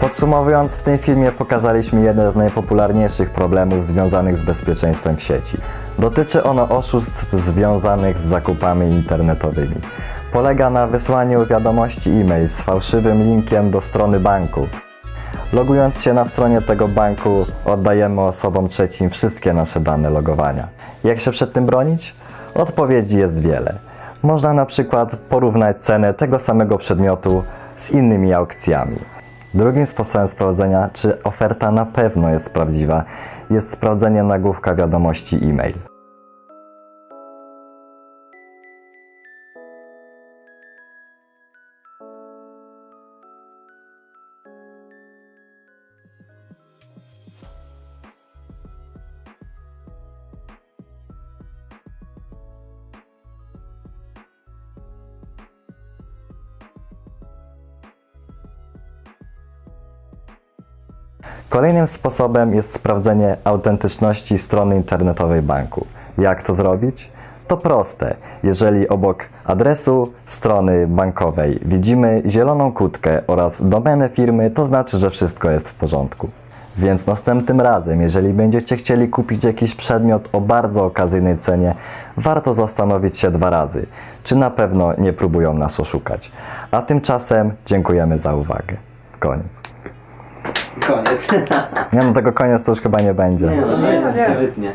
Podsumowując, w tym filmie pokazaliśmy jeden z najpopularniejszych problemów związanych z bezpieczeństwem w sieci. Dotyczy ono oszustw związanych z zakupami internetowymi. Polega na wysłaniu wiadomości e-mail z fałszywym linkiem do strony banku. Logując się na stronie tego banku, oddajemy osobom trzecim wszystkie nasze dane logowania. Jak się przed tym bronić? Odpowiedzi jest wiele. Można na przykład porównać cenę tego samego przedmiotu z innymi aukcjami. Drugim sposobem sprawdzenia, czy oferta na pewno jest prawdziwa, jest sprawdzenie nagłówka wiadomości e-mail. Kolejnym sposobem jest sprawdzenie autentyczności strony internetowej banku. Jak to zrobić? To proste. Jeżeli obok adresu strony bankowej widzimy zieloną kutkę oraz domenę firmy, to znaczy, że wszystko jest w porządku. Więc następnym razem, jeżeli będziecie chcieli kupić jakiś przedmiot o bardzo okazyjnej cenie, warto zastanowić się dwa razy, czy na pewno nie próbują nas oszukać. A tymczasem dziękujemy za uwagę. Koniec. Koniec. Nie no, tego koniec to już chyba nie będzie. Nie, no to jest wytnie.